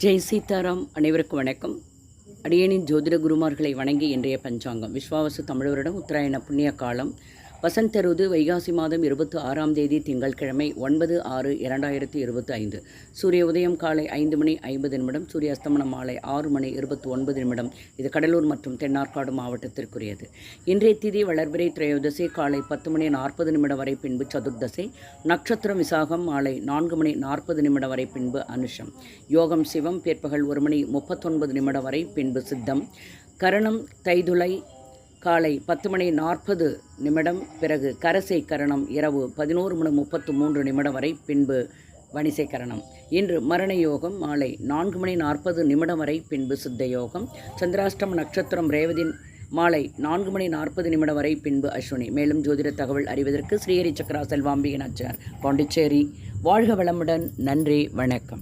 ஜெய் சீதாராம் அனைவருக்கும் வணக்கம். அடியனின் ஜோதிட குருமார்களை வணங்கி இன்றைய பஞ்சாங்கம். விஸ்வாவசு தமிழரிடம் உத்தராயண புண்ணிய காலம். வசந்த ருது வைகாசி மாதம் இருபத்தி ஆறாம் தேதி திங்கட்கிழமை ஒன்பது ஆறு இரண்டாயிரத்தி இருபத்தி ஐந்து சூரிய உதயம் காலை ஐந்து மணி ஐம்பது நிமிடம் சூரிய அஸ்தமனம் மாலை ஆறு மணி இருபத்தி ஒன்பது நிமிடம். இது கடலூர் மற்றும் தென்னார்காடு மாவட்டத்திற்குரியது. இன்றைய திதி வளர்பிறை திரையோதசி காலை பத்து மணி நாற்பது நிமிடம் வரை பின்பு சதுர்தசை நட்சத்திரம் விசாகம் மாலை நான்கு மணி நாற்பது நிமிடம் வரை பின்பு அனுஷம். யோகம் சிவம் பிற்பகல் ஒரு மணி முப்பத்தொன்பது நிமிடம் வரை பின்பு சித்தம். கரணம் தைதுளை காலை பத்து மணி நாற்பது நிமிடம் பிறகு கரசை கரணம் இரவு பதினோரு மணி முப்பத்து மூன்று நிமிடம் வரை பின்பு வணிசை கரணம். இன்று மரண யோகம் மாலை நான்கு மணி நாற்பது நிமிடம் வரை பின்பு சித்த யோகம். சந்திராஷ்டம நட்சத்திரம் ரேவதின் மாலை நான்கு மணி நாற்பது நிமிடம் வரை பின்பு அஸ்வினி. மேலும் ஜோதிட தகவல் அறிவதற்கு ஸ்ரீஹரி சக்கரா செல்வாம்பிகன் அச்சார். பாண்டிச்சேரி. வாழ்க வளமுடன். நன்றி வணக்கம்.